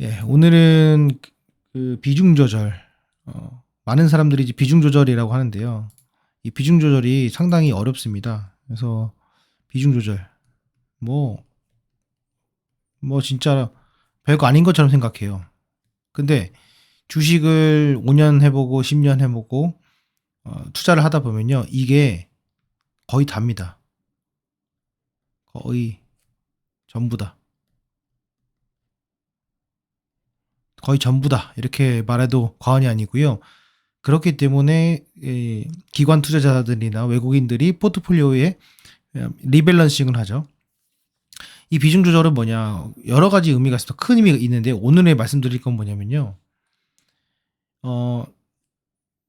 예, 오늘은 그 비중 조절. 어, 많은 사람들이 이제 비중 조절이라고 하는데요. 이 비중 조절이 상당히 어렵습니다. 그래서 비중 조절. 뭐, 뭐 진짜 별거 아닌 것처럼 생각해요. 근데 주식을 5년 해보고 10년 해보고 어, 투자를 하다 보면요. 이게 거의 답니다. 거의 전부다. 거의 전부다. 이렇게 말해도 과언이 아니고요. 그렇기 때문에 이 기관 투자자들이나 외국인들이 포트폴리오에 리밸런싱을 하죠. 이 비중 조절은 뭐냐? 여러 가지 의미가 있어. 큰 의미가 있는데 오늘에 말씀드릴 건 뭐냐면요. 어,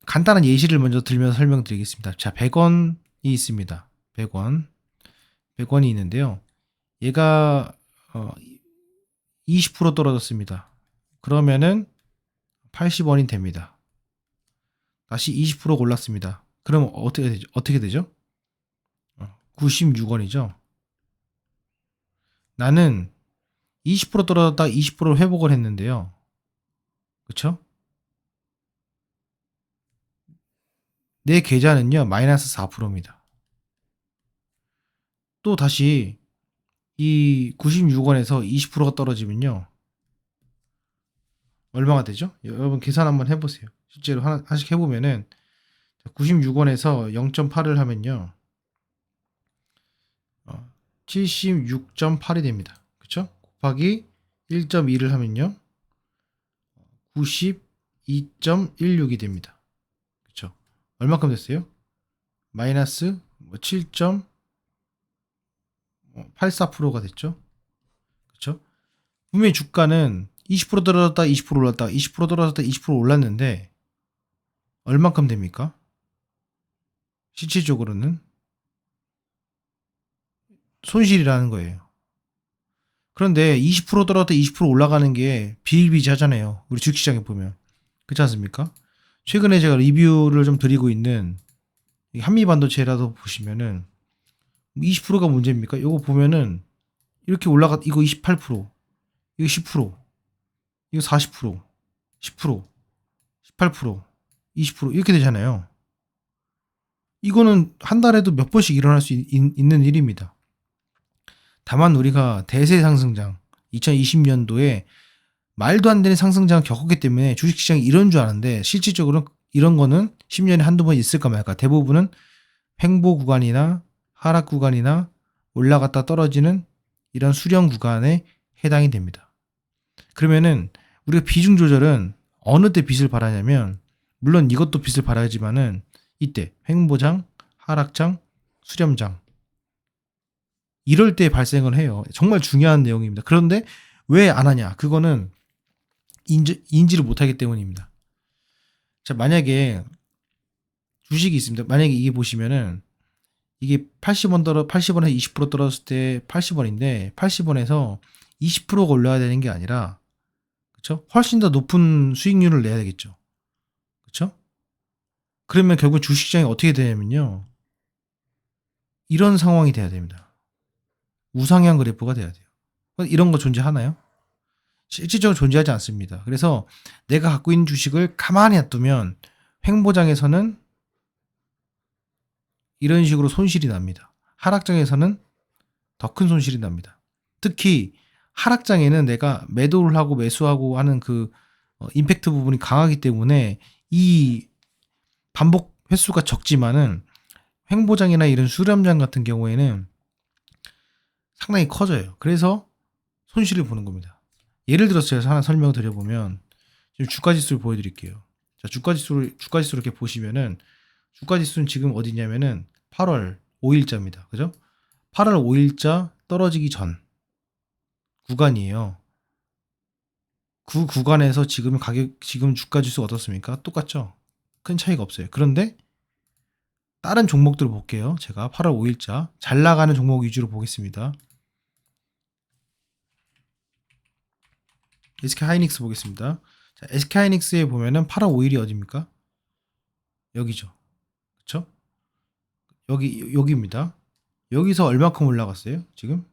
간단한 예시를 먼저 들면서 설명드리겠습니다. 자, 100원이 있습니다. 100원. 100원이 있는데요. 얘가 어, 20% 떨어졌습니다. 그러면은 80원이 됩니다. 다시 20% 올랐습니다. 그럼 어떻게 되죠? 어떻게 되죠? 96원이죠. 나는 20% 떨어졌다 20% 회복을 했는데요. 그쵸? 내 계좌는요, 마이너스 4%입니다. 또 다시 이 96원에서 20%가 떨어지면요. 얼마가 되죠? 여러분 계산 한번 해보세요. 실제로 하나, 하나씩 해보면은 96원에서 0.8을 하면요. 어, 76.8이 됩니다. 그쵸? 곱하기 1.2를 하면요. 92.16이 됩니다. 그쵸? 얼마큼 됐어요? 마이너스 7.84%가 됐죠? 그쵸? 분명히 주가는 20% 떨어졌다, 20% 올랐다, 20% 떨어졌다, 20% 올랐는데 얼만큼 됩니까? 실질적으로는 손실이라는 거예요. 그런데 20% 떨어졌다, 20% 올라가는 게 비일비재하잖아요. 우리 주식시장에 보면 그렇지 않습니까? 최근에 제가 리뷰를 좀 드리고 있는 한미반도체라도 보시면은 20%가 문제입니까? 이거 보면은 이렇게 올라가 이거 28%, 이거 10%, 이거 40%, 10%, 18%, 20% 이렇게 되잖아요. 이거는 한 달에도 몇 번씩 일어날 수 있, 있는 일입니다. 다만 우리가 대세 상승장 2020년도에 말도 안 되는 상승장을 겪었기 때문에 주식시장이 이런 줄 아는데 실질적으로는 이런 거는 10년에 한두 번 있을까 말까 대부분은 횡보 구간이나 하락 구간이나 올라갔다 떨어지는 이런 수령 구간에 해당이 됩니다. 그러면은 우리가 비중 조절은 어느 때 빛을 발하냐면 물론 이것도 빛을 발하지만은 이때 횡보장, 하락장, 수렴장 이럴 때 발생을 해요. 정말 중요한 내용입니다. 그런데 왜 안 하냐? 그거는 인지, 인지를 못하기 때문입니다. 자, 만약에 주식이 있습니다. 만약에 이게 보시면은 이게 80원 떨어 80원에서 20% 떨어졌을 때 80원인데 80원에서 20%가 올라야 되는 게 아니라 그렇죠? 훨씬 더 높은 수익률을 내야 되겠죠. 그렇죠? 그러면 결국 주식시장이 어떻게 되냐면요. 이런 상황이 돼야 됩니다. 우상향 그래프가 돼야 돼요. 이런 거 존재하나요? 실질적으로 존재하지 않습니다. 그래서 내가 갖고 있는 주식을 가만히 놔두면 횡보장에서는 이런 식으로 손실이 납니다. 하락장에서는 더 큰 손실이 납니다. 특히 하락장에는 내가 매도를 하고 매수하고 하는 그 어, 임팩트 부분이 강하기 때문에 이 반복 횟수가 적지만은 횡보장이나 이런 수렴장 같은 경우에는 상당히 커져요. 그래서 손실을 보는 겁니다. 예를 들어서 하나 설명을 드려보면 지금 주가 지수를 보여드릴게요. 자, 주가 지수를 주가 지수를 이렇게 보시면은 주가 지수는 지금 어디냐면은 8월 5일자입니다. 그죠? 8월 5일자 떨어지기 전 구간이에요. 그 구간에서 지금 가격 지금 주가 지수 어떻습니까? 똑같죠? 큰 차이가 없어요. 그런데 다른 종목들 을 볼게요. 제가 8월 5일자 잘 나가는 종목 위주로 보겠습니다. SK 하이닉스 보겠습니다. 자, SK 하이닉스에 보면은 8월 5일이 어디입니까? 여기죠. 그쵸? 여기, 여기입니다. 여기서 얼마큼 올라갔어요? 지금?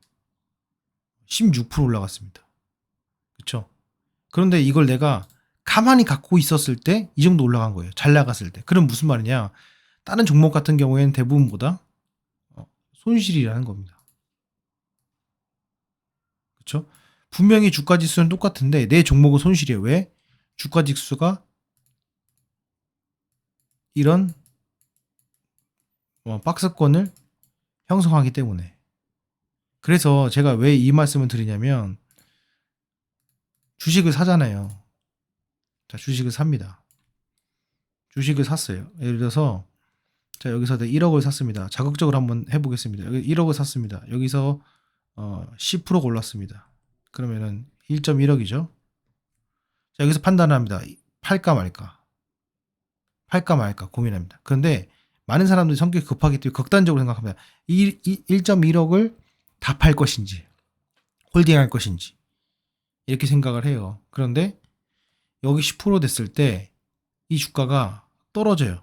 16% 올라갔습니다. 그쵸? 그런데 이걸 내가 가만히 갖고 있었을 때 이 정도 올라간 거예요. 잘 나갔을 때. 그럼 무슨 말이냐? 다른 종목 같은 경우에는 대부분보다 어, 손실이라는 겁니다. 그렇죠? 분명히 주가 지수는 똑같은데 내 종목은 손실이에요. 왜? 주가 지수가 이런 어, 박스권을 형성하기 때문에. 그래서 제가 왜 이 말씀을 드리냐면 주식을 사잖아요. 자, 주식을 삽니다. 주식을 샀어요. 예를 들어서 자, 여기서 내가 1억을 샀습니다. 자극적으로 한번 해 보겠습니다. 여기 1억을 샀습니다. 여기서 어, 10%가 올랐습니다. 그러면은 1.1억이죠. 자, 여기서 판단을 합니다. 팔까 말까. 팔까 말까 고민합니다. 그런데 많은 사람들이 성격이 급하기 때문에 극단적으로 생각합니다. 1, 1.1억을 다 팔 것인지, 홀딩할 것인지, 이렇게 생각을 해요. 그런데 여기 10% 됐을 때 이 주가가 떨어져요.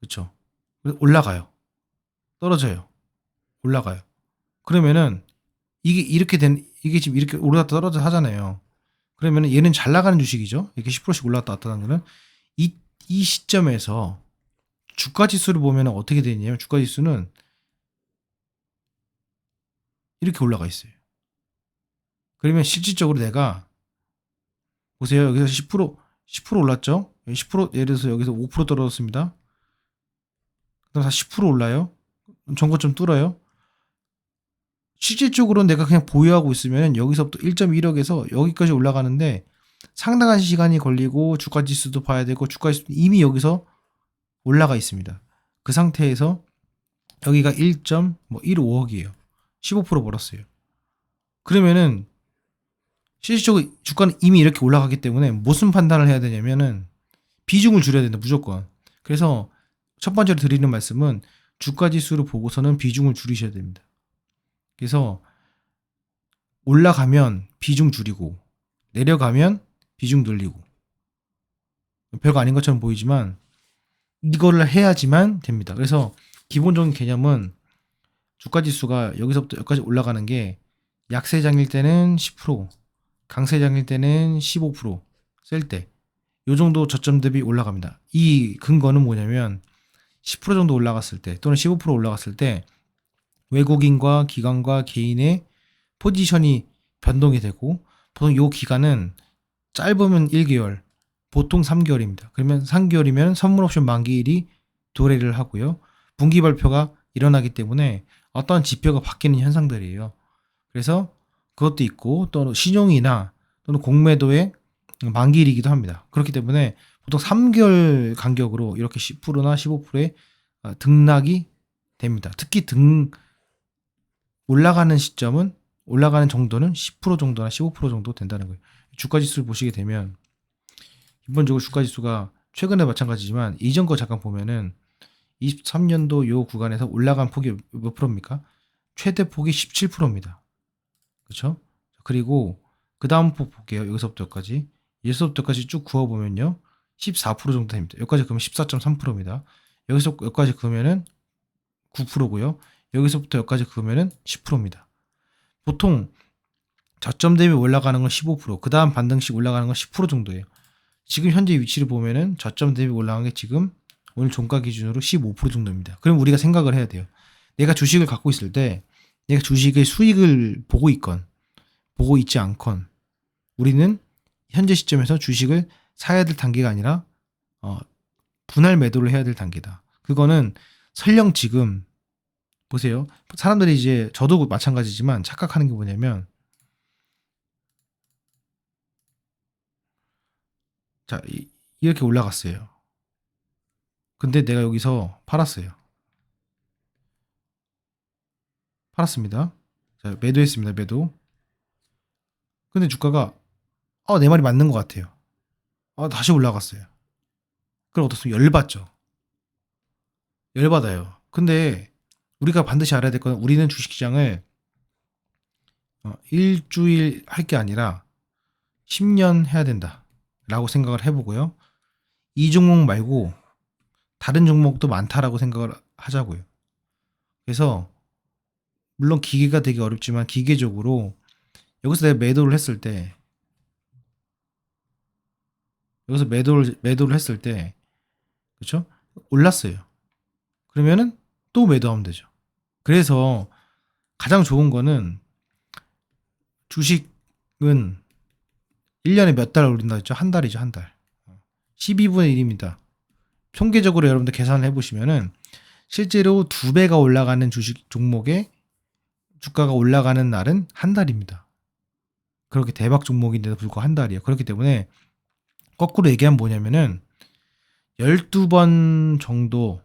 그쵸? 올라가요. 떨어져요. 올라가요. 그러면은 이게 이렇게 된, 이게 지금 이렇게 올라갔다 떨어져 하잖아요. 그러면은 얘는 잘 나가는 주식이죠. 이렇게 10%씩 올랐다 갔다 하는 거는 이, 이 시점에서 주가 지수를 보면 어떻게 되냐면 주가 지수는 이렇게 올라가 있어요. 그러면 실질적으로 내가 보세요. 여기서 10% 10% 올랐죠? 10% 예를 들어서 여기서 5% 떨어졌습니다. 그다음 다시 10% 올라요. 전고점 뚫어요. 실질적으로 내가 그냥 보유하고 있으면 여기서부터 1.1억에서 여기까지 올라가는데 상당한 시간이 걸리고 주가 지수도 봐야 되고 주가 지수 이미 여기서 올라가 있습니다. 그 상태에서 여기가 1.15억이에요. 15% 벌었어요. 그러면은 실질적으로 주가는 이미 이렇게 올라가기 때문에 무슨 판단을 해야 되냐면은 비중을 줄여야 된다 무조건. 그래서 첫 번째로 드리는 말씀은 주가 지수를 보고서는 비중을 줄이셔야 됩니다. 그래서 올라가면 비중 줄이고 내려가면 비중 늘리고 별거 아닌 것처럼 보이지만 이거를 해야지만 됩니다. 그래서 기본적인 개념은 주가 지수가 여기서부터 여기까지 올라가는 게 약세장일 때는 10%, 강세장일 때는 15%쓸 때, 요 정도 저점 대비 올라갑니다. 이 근거는 뭐냐면 10% 정도 올라갔을 때 또는 15% 올라갔을 때 외국인과 기관과 개인의 포지션이 변동이 되고 보통 요 기간은 짧으면 1개월, 보통 3개월입니다. 그러면 3개월이면 선물 옵션 만기일이 도래를 하고요. 분기 발표가 일어나기 때문에 어떤 지표가 바뀌는 현상들이에요. 그래서 그것도 있고 또 신용이나 또는 공매도의 만기일이기도 합니다. 그렇기 때문에 보통 3개월 간격으로 이렇게 10%나 15%의 어, 등락이 됩니다. 특히 등 올라가는 시점은 올라가는 정도는 10% 정도나 15% 정도 된다는 거예요. 주가 지수를 보시게 되면 기본적으로 주가 지수가 최근에 마찬가지지만 이전 거 잠깐 보면은 23년도 요 구간에서 올라간 폭이 몇 프로입니까? 최대 폭이 17%입니다. 그렇죠? 그리고 그 다음 폭 볼게요. 여기서부터 여기까지. 여기서부터 여기까지 쭉 그어 보면요. 14% 정도 됩니다. 여기까지 그러면 14.3%입니다. 여기서 여기까지 그으면은 9%고요. 여기서부터 여기까지 그으면은 10%입니다. 보통 저점 대비 올라가는 건 15%, 그 다음 반등씩 올라가는 건 10% 정도예요. 지금 현재 위치를 보면은 저점 대비 올라간 게 지금 오늘 종가 기준으로 15% 정도입니다. 그럼 우리가 생각을 해야 돼요. 내가 주식을 갖고 있을 때 내가 주식의 수익을 보고 있건 보고 있지 않건 우리는 현재 시점에서 주식을 사야 될 단계가 아니라 어, 분할 매도를 해야 될 단계다. 그거는 설령 지금 보세요. 사람들이 이제 저도 마찬가지지만 착각하는 게 뭐냐면 자 이, 이렇게 올라갔어요. 근데 내가 여기서 팔았어요. 팔았습니다. 자, 매도했습니다. 매도. 근데 주가가 어, 내 말이 맞는 것 같아요. 아, 다시 올라갔어요. 그럼 어떻습니까? 열받죠. 열받아요. 근데 우리가 반드시 알아야 될 건 우리는 주식시장을 어, 일주일 할 게 아니라 10년 해야 된다. 라고 생각을 해보고요. 이 종목 말고 다른 종목도 많다라고 생각을 하자고요. 그래서 물론 기계가 되게 어렵지만 기계적으로 여기서 내가 매도를 했을 때 여기서 매도를 매도를 했을 때 그렇죠? 올랐어요. 그러면은 또 매도하면 되죠. 그래서 가장 좋은 거는 주식은 1년에 몇 달 올린다 했죠? 한 달이죠, 한 달. 12분의 1입니다. 통계적으로 여러분들 계산을 해보시면은 실제로 두 배가 올라가는 주식 종목의 주가가 올라가는 날은 한 달입니다. 그렇게 대박 종목인데도 불구하고 한 달이에요. 그렇기 때문에 거꾸로 얘기하면 뭐냐면은 12번 정도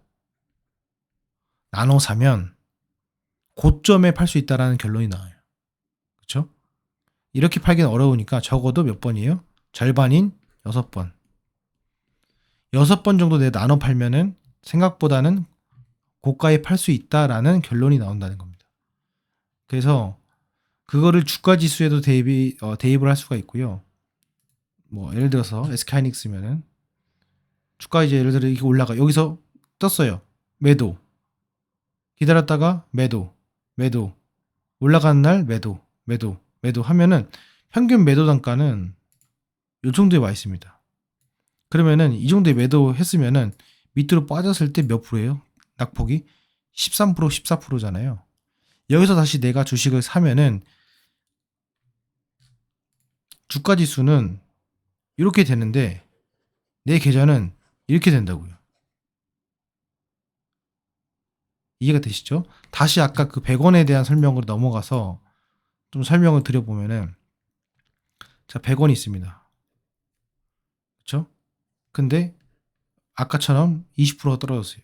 나눠 사면 고점에 팔 수 있다라는 결론이 나와요. 그렇죠? 이렇게 팔기는 어려우니까 적어도 몇 번이에요? 절반인 6번. 6번 정도 내 나눠 팔면은 생각보다는 고가에 팔 수 있다라는 결론이 나온다는 겁니다. 그래서 그거를 주가 지수에도 대입이 어, 대입을 할 수가 있고요. 뭐 예를 들어서 SK하이닉스면은 주가 이제 예를 들어 이게 올라가 여기서 떴어요. 매도. 기다렸다가 매도. 매도. 올라가는 날 매도. 매도. 매도 하면은 평균 매도 단가는 요 정도에 와 있습니다. 그러면은 이 정도에 매도 했으면은 밑으로 빠졌을 때 몇 프로예요? 낙폭이 13% 14%잖아요. 여기서 다시 내가 주식을 사면은 주가 지수는 이렇게 되는데 내 계좌는 이렇게 된다고요. 이해가 되시죠? 다시 아까 그 100원에 대한 설명으로 넘어가서 좀 설명을 드려보면은 자 100원이 있습니다. 그렇죠? 근데 아까처럼 20% 떨어졌어요.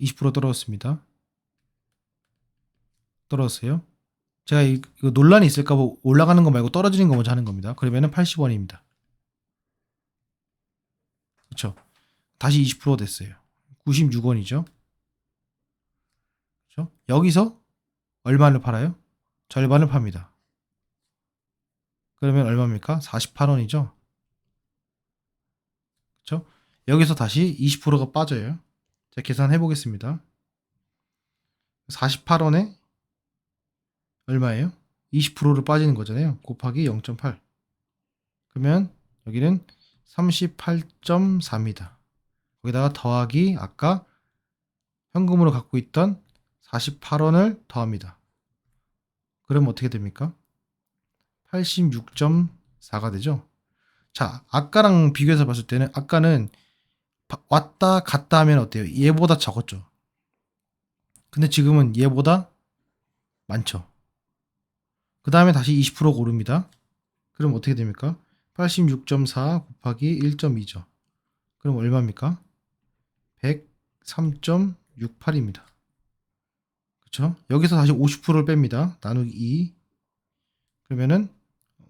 20% 떨어졌습니다. 떨어졌어요. 제가 이- 이거 논란이 있을까 봐 올라가는 거 말고 떨어지는 거 먼저 하는 겁니다. 그러면은 80원입니다. 그렇죠? 다시 20% 됐어요. 96원이죠. 그렇죠? 여기서 얼마를 팔아요? 절반을 팝니다. 그러면 얼마입니까? 48원이죠. 그렇죠? 여기서 다시 20%가 빠져요. 제가 계산해 보겠습니다. 48원에 얼마예요? 20%를 빠지는 거잖아요. 곱하기 0.8. 그러면 여기는 38.4입니다. 거기다가 더하기 아까 현금으로 갖고 있던 48원을 더합니다. 그러면 어떻게 됩니까? 86.4가 되죠. 자, 아까랑 비교해서 봤을 때는 아까는 바- 왔다 갔다 하면 어때요? 얘보다 적었죠. 근데 지금은 얘보다 많죠. 그 다음에 다시 20%가 오릅니다. 그럼 어떻게 됩니까? 86.4 곱하기 1.2죠. 그럼 얼마입니까? 103.68입니다. 그렇죠? 여기서 다시 50%를 뺍니다. 나누기 2. 그러면은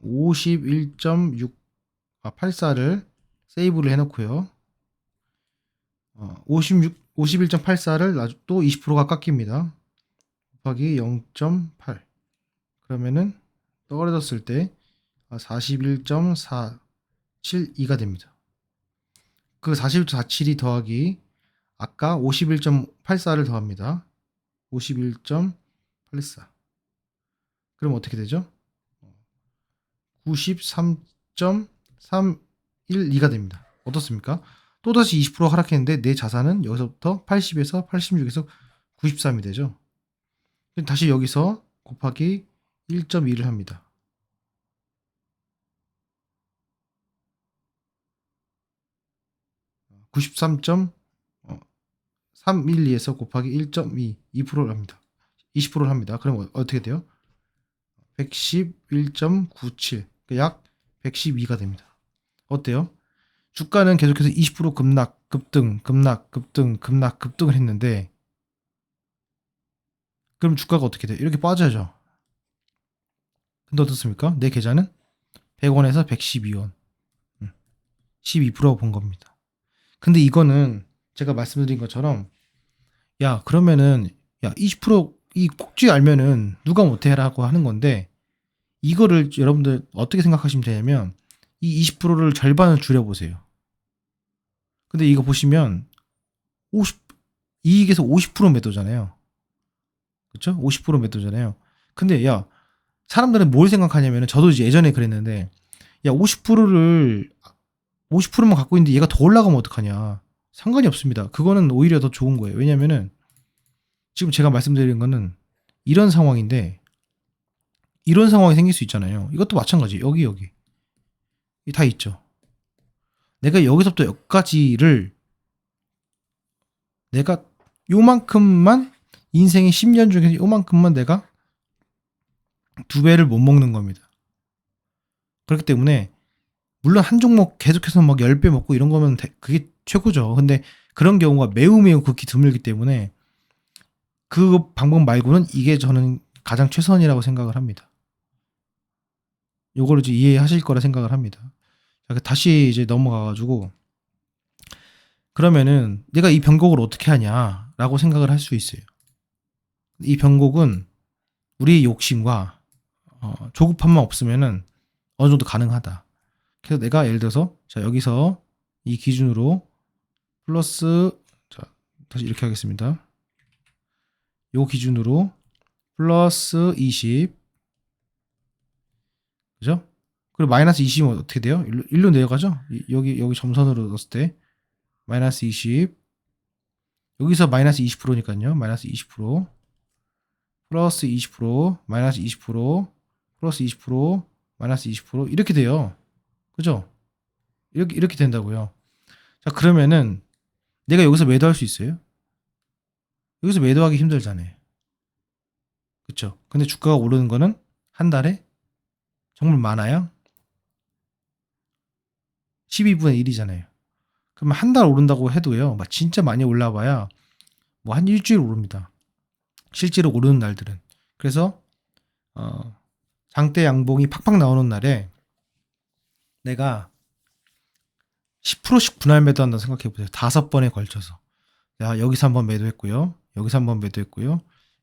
51.6 아, 84를 세이브를 해놓고요. 어, 56 51.84를 또 20%가 깎입니다. 곱하기 0.8 그러면은 떨어졌을 때 41.472가 됩니다. 그 41.47이 더하기 아까 51.84를 더합니다. 51.84 그럼 어떻게 되죠? 93.312가 됩니다. 어떻습니까? 또다시 20% 하락했는데 내 자산은 여기서부터 80에서 86에서 93이 되죠. 다시 여기서 곱하기 1.2를 합니다. 어, 93.312에서 곱하기 1.2 2%를 합니다. 20%를 합니다. 그럼 어- 어떻게 돼요? 111.97. 약 112가 됩니다. 어때요? 주가는 계속해서 20% 급락, 급등, 급락, 급등, 급락, 급등을 했는데 그럼 주가가 어떻게 돼? 이렇게 빠져야죠. 근데 어떻습니까? 내 계좌는 100원에서 112원. 12%가 본 겁니다. 근데 이거는 제가 말씀드린 것처럼 야, 그러면은 야, 20%이 꼭지 알면은 누가 못해라고 하는 건데 이거를 여러분들 어떻게 생각하시면 되냐면 이 20%를 절반을 줄여 보세요. 근데 이거 보시면 50 이익에서 50% 매도잖아요. 그렇죠? 50% 매도잖아요. 근데 야 사람들은 뭘 생각하냐면은 저도 이제 예전에 그랬는데 야 50%를 50%만 갖고 있는데 얘가 더 올라가면 어떡하냐. 상관이 없습니다. 그거는 오히려 더 좋은 거예요. 왜냐면은 지금 제가 말씀드리는 거는 이런 상황인데 이런 상황이 생길 수 있잖아요. 이것도 마찬가지. 여기 여기. 이다 있죠. 내가 여기서부터 여기까지를 내가 요만큼만 인생의 10년 중에서 요만큼만 내가 두 배를 못 먹는 겁니다. 그렇기 때문에 물론 한 종목 계속해서 막 10배 먹고 이런 거면 대- 그게 최고죠. 근데 그런 경우가 매우 매우 극히 드물기 때문에 그 방법 말고는 이게 저는 가장 최선이라고 생각을 합니다. 요거를 이해하실 거라 생각을 합니다. 다시 이제 넘어가가지고 그러면은 내가 이 변곡을 어떻게 하냐라고 생각을 할 수 있어요. 이 변곡은 우리의 욕심과 어, 조급함만 없으면은 어느 정도 가능하다. 그래서 내가 예를 들어서 자 여기서 이 기준으로 플러스 자 다시 이렇게 하겠습니다. 요 기준으로 플러스 20 그죠? 그리고 마이너스 20은 어떻게 돼요? 일로, 일로 내려가죠? 이- 여기 여기 점선으로 넣었을 때 마이너스 20 여기서 마이너스 20%니까요. 마이너스 20 플러스 20 마이너스 20 플러스 20 마이너스 20 이렇게 돼요. 그죠? 이렇게 이렇게 된다고요. 자 그러면은 내가 여기서 매도할 수 있어요? 여기서 매도하기 힘들잖아요. 그쵸? 근데 주가가 오르는 거는 한 달에 정말 많아요? 12분의 1이잖아요. 그러면 한 달 오른다고 해도요. 막 진짜 많이 올라봐야 뭐 한 일주일 오릅니다. 실제로 오르는 날들은. 그래서 어, 장대 양봉이 팍팍 나오는 날에 내가 10%씩 분할 매도한다 생각해 보세요. 다섯 번에 걸쳐서. 야, 여기서 한번 매도했고요. 여기서 한번 매도했고요.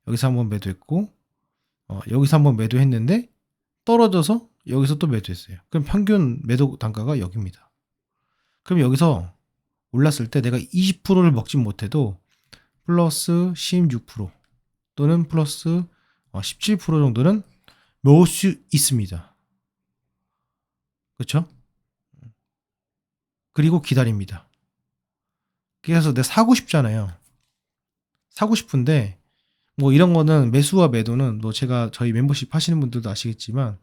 여기서 한번 매도했고 어, 여기서 한번 매도했는데 떨어져서 여기서 또 매도했어요. 그럼 평균 매도 단가가 여기입니다. 그럼 여기서 올랐을 때 내가 20%를 먹진 못해도 플러스 16% 또는 플러스 17% 정도는 먹을 수 있습니다. 그렇죠? 그리고 기다립니다. 그래서 내가 사고 싶잖아요. 사고 싶은데 뭐 이런 거는 매수와 매도는 뭐 제가 저희 멤버십 하시는 분들도 아시겠지만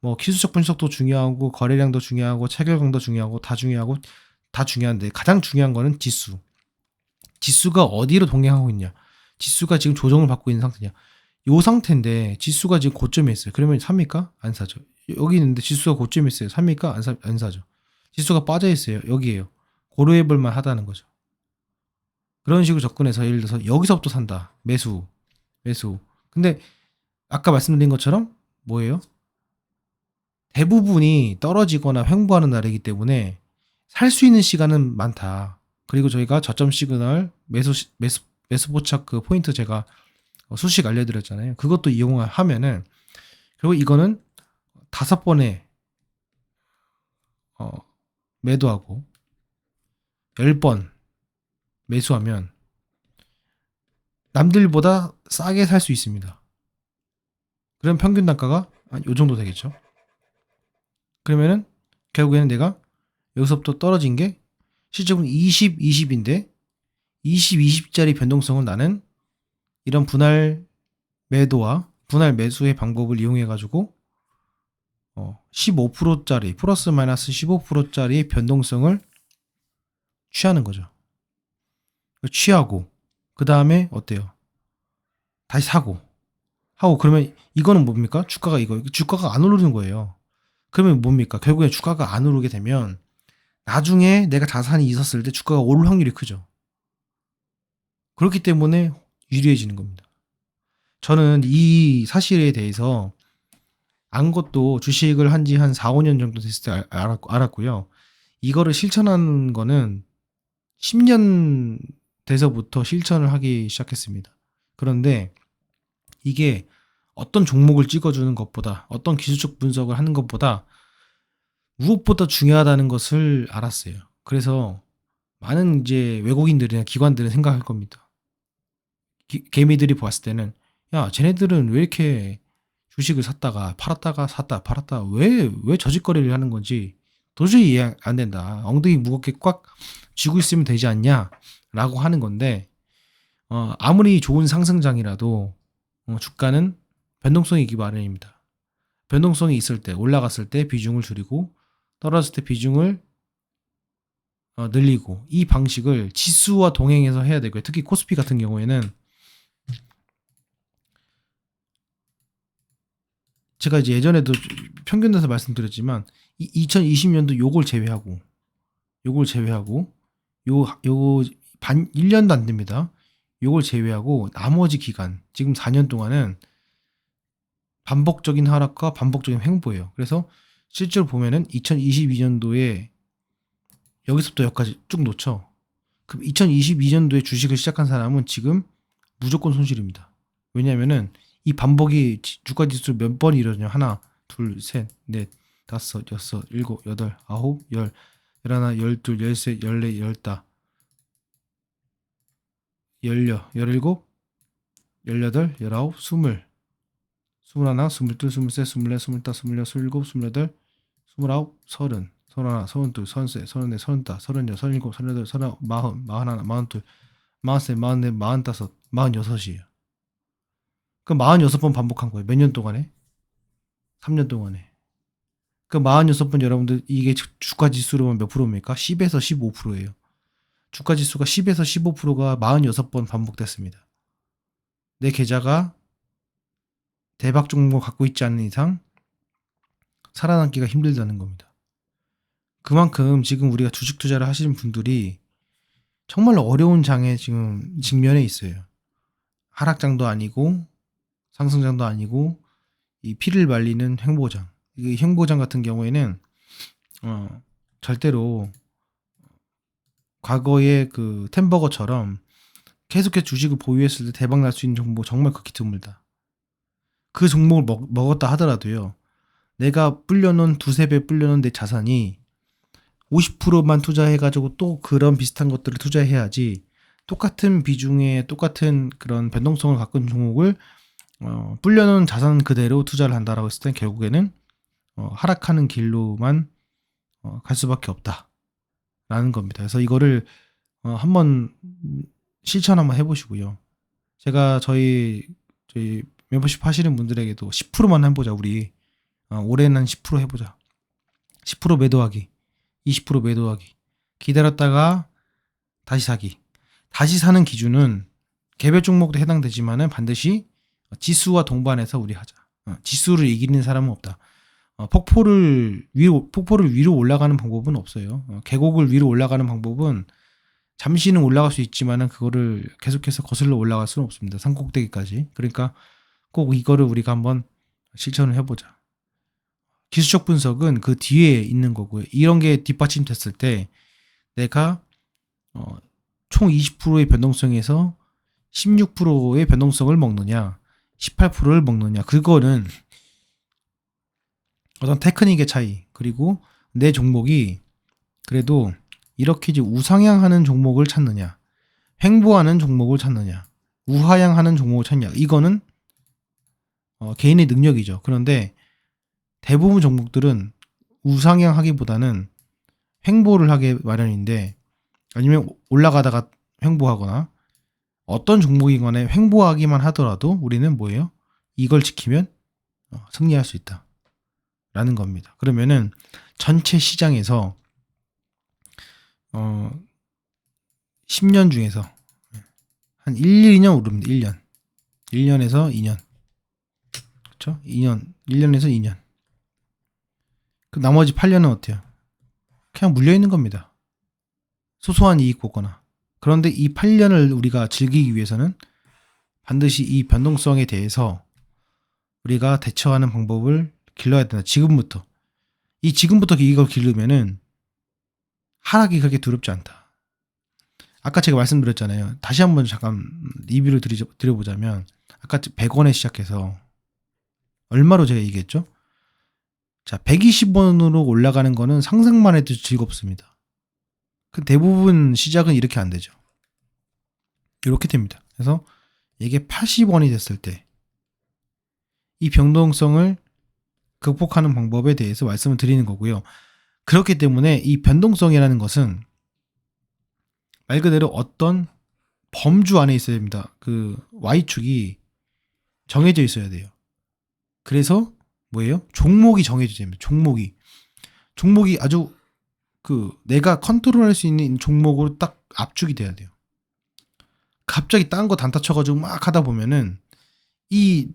뭐 기술적 분석도 중요하고 거래량도 중요하고 체결강도 중요하고 다 중요하고 다 중요한데 가장 중요한 거는 지수. 지수가 어디로 동행하고 있냐. 지수가 지금 조정을 받고 있는 상태냐. 요 상태인데 지수가 지금 고점에 있어요. 그러면 삽니까? 안 사죠. 여기 있는데 지수가 고점에 있어요. 삽니까? 안, 사, 안 사죠. 지수가 빠져 있어요. 여기에요. 고려해 볼 만 하다는 거죠. 그런 식으로 접근해서 예를 들어서 여기서부터 산다. 매수. 매수. 근데 아까 말씀드린 것처럼 뭐예요? 대부분이 떨어지거나 횡보하는 날이기 때문에 살 수 있는 시간은 많다. 그리고 저희가 저점 시그널 매수 시- 매수 매수 포착 그 포인트 제가 어, 수식 알려드렸잖아요. 그것도 이용하면은 결국 이거는 다섯 번에 어, 매도하고 열번 매수하면 남들보다 싸게 살 수 있습니다. 그럼 평균 단가가 한 요 정도 되겠죠. 그러면은 결국에는 내가 여기서부터 떨어진 게 실제로는 20, 20인데 20, 20짜리 변동성을 나는 이런 분할 매도와 분할 매수의 방법을 이용해 가지고 어, 15%짜리 플러스 마이너스 15%짜리 변동성을 취하는 거죠. 취하고 그 다음에 어때요? 다시 사고 하고 그러면 이거는 뭡니까? 주가가 이거 주가가 안 오르는 거예요. 그러면 뭡니까? 결국에 주가가 안 오르게 되면 나중에 내가 자산이 있었을 때 주가가 오를 확률이 크죠. 그렇기 때문에 유리해지는 겁니다. 저는 이 사실에 대해서 안 것도 주식을 한 지한 4, 5년 정도 됐을 때 알- 알았고, 알았고요. 이거를 실천하는 거는 10년 돼서부터 실천을 하기 시작했습니다. 그런데 이게 어떤 종목을 찍어주는 것보다 어떤 기술적 분석을 하는 것보다 무엇보다 중요하다는 것을 알았어요. 그래서 많은 이제 외국인들이나 기관들은 생각할 겁니다. 기- 개미들이 봤을 때는 야 쟤네들은 왜 이렇게 주식을 샀다가 팔았다가 샀다 팔았다 왜 왜 저짓거리를 하는 건지 도저히 이해 안 된다. 엉덩이 무겁게 꽉 쥐고 있으면 되지 않냐라고 하는 건데 어, 아무리 좋은 상승장이라도 어, 주가는 변동성이 있기 마련입니다. 변동성이 있을 때 올라갔을 때 비중을 줄이고 떨어졌을 때 비중을 어, 늘리고 이 방식을 지수와 동행해서 해야 되고요. 특히 코스피 같은 경우에는 제가 이제 예전에도 평균에서 말씀드렸지만 이 2020년도 요걸 제외하고 요걸 제외하고 요 요 반 1년도 안 됩니다. 요걸 제외하고 나머지 기간 지금 4년 동안은 반복적인 하락과 반복적인 횡보예요. 그래서 실제로 보면은 2022년도에 여기서부터 여기까지 쭉 놓쳐. 그럼 2022년도에 주식을 시작한 사람은 지금 무조건 손실입니다. 왜냐면은 이 반복이 지- 주가 지수 몇 번 이루어지냐 하나, 둘, 셋, 넷, 다섯, 여섯, 일곱, 여덟, 아홉, 열, 열하나, 열둘, 열셋, 열넷, 열다, 열여, 열일곱, 열여덟, 열아홉, 스물, 스물하나, 스물둘, 스물셋, 스물넷, 스물다, 스물여, 스물일곱, 스물여덟, 스물아홉, 서른, 서른하나, 서른둘, 서른셋, 서른넷, 서른다, 서른여, 서른일곱, 서른여덟, 서른아홉, 마흔, 마흔하나, 마흔둘, 마흔셋, 마흔넷, 마흔다섯, 마흔여섯이에요. 그 46번 반복한 거예요. 몇 년 동안에? 3년 동안에. 그 46번 여러분들 이게 주- 주가 지수로면 몇 프로입니까? 10에서 15%예요. 주가 지수가 10에서 15%가 46번 반복됐습니다. 내 계좌가 대박 종목을 갖고 있지 않는 이상 살아남기가 힘들다는 겁니다. 그만큼 지금 우리가 주식 투자를 하시는 분들이 정말 어려운 장에 지금 직면해 있어요. 하락장도 아니고 상승장도 아니고 이 피를 말리는 횡보장. 이 횡보장 같은 경우에는 어, 절대로 과거의 그 템버거처럼 계속해서 주식을 보유했을 때 대박 날 수 있는 종목 정말 극히 드물다. 그 종목을 먹, 먹었다 하더라도요. 내가 불려놓은 두세 배 불려놓은 내 자산이 50%만 투자해가지고 또 그런 비슷한 것들을 투자해야지 똑같은 비중의 똑같은 그런 변동성을 갖고 종목을 어, 불려놓은 자산 그대로 투자를 한다라고 했을 땐 결국에는 어, 하락하는 길로만 어, 갈 수밖에 없다라는 겁니다. 그래서 이거를 어, 한번 실천 한번 해보시고요. 제가 저희 저희 멤버십 하시는 분들에게도 10%만 해보자 우리 어, 올해는 10% 해보자. 10% 매도하기, 20% 매도하기, 기다렸다가 다시 사기. 다시 사는 기준은 개별 종목도 해당되지만은 반드시 지수와 동반해서 우리 하자. 어, 지수를 이기는 사람은 없다. 어, 폭포를 위로 폭포를 위로 올라가는 방법은 없어요. 어, 계곡을 위로 올라가는 방법은 잠시는 올라갈 수 있지만은 그거를 계속해서 거슬러 올라갈 수는 없습니다. 산꼭대기까지. 그러니까 꼭 이거를 우리가 한번 실천을 해보자. 기술적 분석은 그 뒤에 있는 거고요. 이런 게 뒷받침됐을 때 내가 어, 총 20%의 변동성에서 16%의 변동성을 먹느냐, 18%를 먹느냐, 그거는 어떤 테크닉의 차이, 그리고 내 종목이 그래도 이렇게 이제 우상향하는 종목을 찾느냐, 횡보하는 종목을 찾느냐, 우하향하는 종목을 찾냐, 이거는 어, 개인의 능력이죠. 그런데 대부분 종목들은 우상향 하기보다는 횡보를 하게 마련인데 아니면 올라가다가 횡보하거나 어떤 종목인 간에 횡보하기만 하더라도 우리는 뭐예요? 이걸 지키면 어, 승리할 수 있다. 라는 겁니다. 그러면은 전체 시장에서 어 10년 중에서 한 1, 2년 오릅니다. 1년. 1년에서 2년. 그렇죠? 2년. 1년에서 2년. 그 나머지 8년은 어때요? 그냥 물려 있는 겁니다. 소소한 이익 보거나. 그런데 이 8년을 우리가 즐기기 위해서는 반드시 이 변동성에 대해서 우리가 대처하는 방법을 길러야 된다. 지금부터. 이 지금부터 이걸 기르면은 하락이 그렇게 두렵지 않다. 아까 제가 말씀드렸잖아요. 다시 한번 잠깐 리뷰를 드려보자면 아까 100원에 시작해서 얼마로 제가 얘기했죠? 자, 120원으로 올라가는 거는 상상만 해도 즐겁습니다. 그 대부분 시작은 이렇게 안 되죠. 이렇게 됩니다. 그래서 이게 80원이 됐을 때 이 변동성을 극복하는 방법에 대해서 말씀을 드리는 거고요. 그렇기 때문에 이 변동성이라는 것은 말 그대로 어떤 범주 안에 있어야 됩니다. 그 Y축이 정해져 있어야 돼요. 그래서 뭐예요? 종목이 정해져야 됩니다. 종목이. 종목이 아주 그 내가 컨트롤할 수 있는 종목으로 딱 압축이 돼야 돼요. 갑자기 딴 거 단타 쳐가지고 막 하다 보면은 이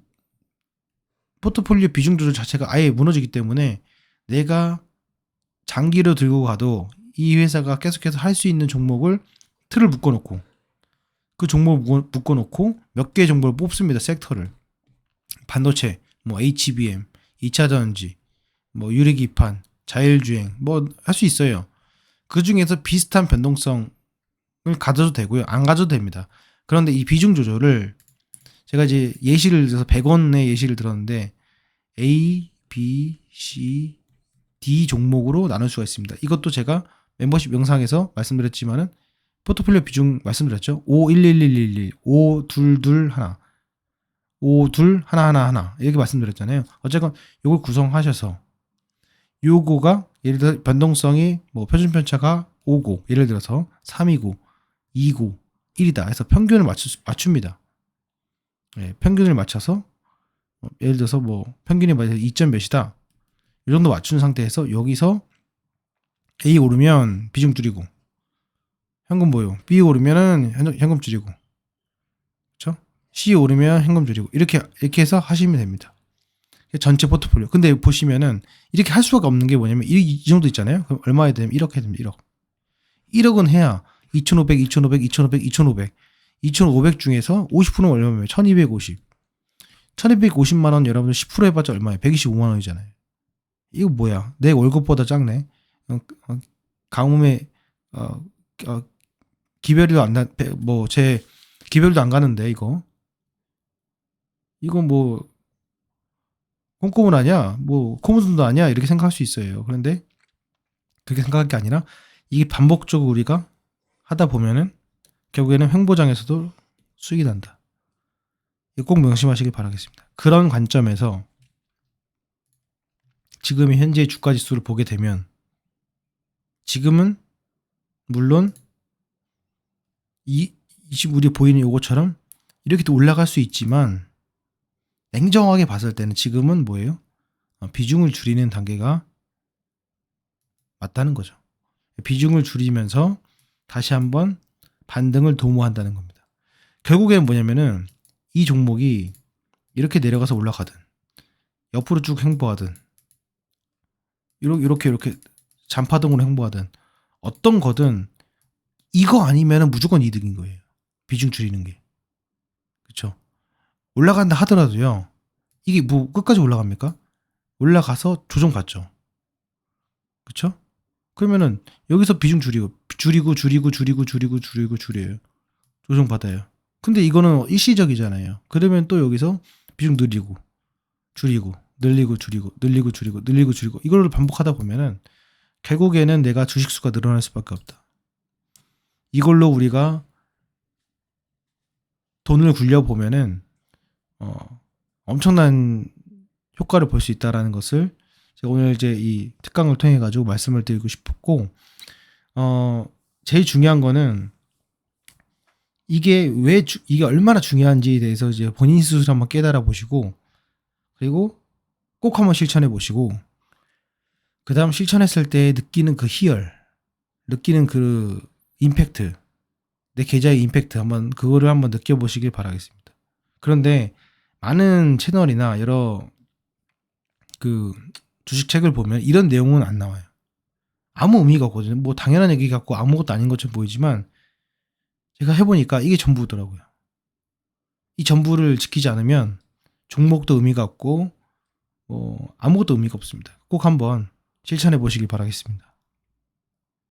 포트폴리오 비중 조절 자체가 아예 무너지기 때문에 내가 장기로 들고 가도 이 회사가 계속해서 할 수 있는 종목을 틀을 묶어놓고 그 종목을 묶어- 묶어놓고 몇 개의 종목을 뽑습니다. 섹터를 반도체, 뭐 HBM, 2차 전지, 뭐 유리기판, 자율주행 뭐 할 수 있어요. 그 중에서 비슷한 변동성을 가져도 되고요. 안 가져도 됩니다. 그런데 이 비중 조절을 제가 이제 예시를 들어서 100원의 예시를 들었는데 A, B, C, D 종목으로 나눌 수가 있습니다. 이것도 제가 멤버십 영상에서 말씀드렸지만은 포트폴리오 비중 말씀드렸죠. 5, 1, 1, 1, 1, 1, 5, 2, 2, 하나. 5, 2, 하나, 하나, 하나. 이렇게 말씀드렸잖아요. 어쨌건 요걸 구성하셔서 요거가 예를 들어 변동성이 뭐 표준 편차가 5고 예를 들어서 3이고 2고 1이다 해서 평균을 맞추, 맞춥니다. 예, 평균을 맞춰서 어, 예를 들어서 뭐 평균이 뭐 2점 몇이다. 이 정도 맞춘 상태에서 여기서 A 오르면 비중 줄이고 현금 보유 B 오르면은 현- 현금 줄이고? C 오르면 현금 줄이고 이렇게 이렇게 해서 하시면 됩니다. 전체 포트폴리오. 근데 보시면은 이렇게 할 수가 없는 게 뭐냐면 이, 이 정도 있잖아요. 그럼 얼마 해야 되면 1억 해야 됩니다. 1억. 1억은 해야 2,500, 2,500, 2,500, 2,500. 2,500 중에서 50%는 얼마면 1,250. 1,250만 원 여러분들 10% 해봤자 얼마예요? 125만 원이잖아요. 이거 뭐야? 내 월급보다 작네. 어, 어, 가뭄에 어, 어, 기별도 안 나, 뭐제 기별도 안 가는데 이거. 이거 뭐 꼼꼼은 아니야. 뭐 코무슨도 아니야. 이렇게 생각할 수 있어요. 그런데 그렇게 생각할 게 아니라 이게 반복적으로 우리가 하다 보면은 결국에는 횡보장에서도 수익이 난다. 꼭 명심하시길 바라겠습니다. 그런 관점에서 지금의 현재 주가 지수를 보게 되면 지금은 물론 이 지금 우리 보이는 요거처럼 이렇게 또 올라갈 수 있지만 냉정하게 봤을 때는 지금은 뭐예요? 어, 비중을 줄이는 단계가 맞다는 거죠. 비중을 줄이면서 다시 한번 반등을 도모한다는 겁니다. 결국에는 뭐냐면은 이 종목이 이렇게 내려가서 올라가든 옆으로 쭉 행보하든 이렇게 이렇게 이렇게 잔파동으로 행보하든 어떤 거든 이거 아니면은 무조건 이득인 거예요. 비중 줄이는 게. 올라간다 하더라도요. 이게 뭐 끝까지 올라갑니까? 올라가서 조정 받죠. 그렇죠? 그러면은 여기서 비중 줄이고 줄이고 줄이고 줄이고 줄이고 줄이고 줄여요. 조정 받아요. 근데 이거는 일시적이잖아요. 그러면 또 여기서 비중 늘리고 줄이고 늘리고 줄이고 늘리고 줄이고 늘리고 줄이고 이걸 반복하다 보면은 결국에는 내가 주식 수가 늘어날 수밖에 없다. 이걸로 우리가 돈을 굴려 보면은 어, 엄청난 효과를 볼 수 있다라는 것을 제가 오늘 이제 이 특강을 통해 가지고 말씀을 드리고 싶었고 어 제일 중요한 거는 이게 왜 주- 이게 얼마나 중요한지에 대해서 이제 본인 스스로 한번 깨달아 보시고 그리고 꼭 한번 실천해 보시고 그다음 실천했을 때 느끼는 그 희열 느끼는 그 임팩트 내 계좌의 임팩트 한번 그거를 한번 느껴 보시길 바라겠습니다. 그런데 많은 채널이나 여러 그 주식 책을 보면 이런 내용은 안 나와요. 아무 의미가 없거든요. 뭐 당연한 얘기 같고 아무것도 아닌 것처럼 보이지만 제가 해보니까 이게 전부더라고요. 이 전부를 지키지 않으면 종목도 의미가 없고 뭐 아무것도 의미가 없습니다. 꼭 한번 실천해 보시길 바라겠습니다.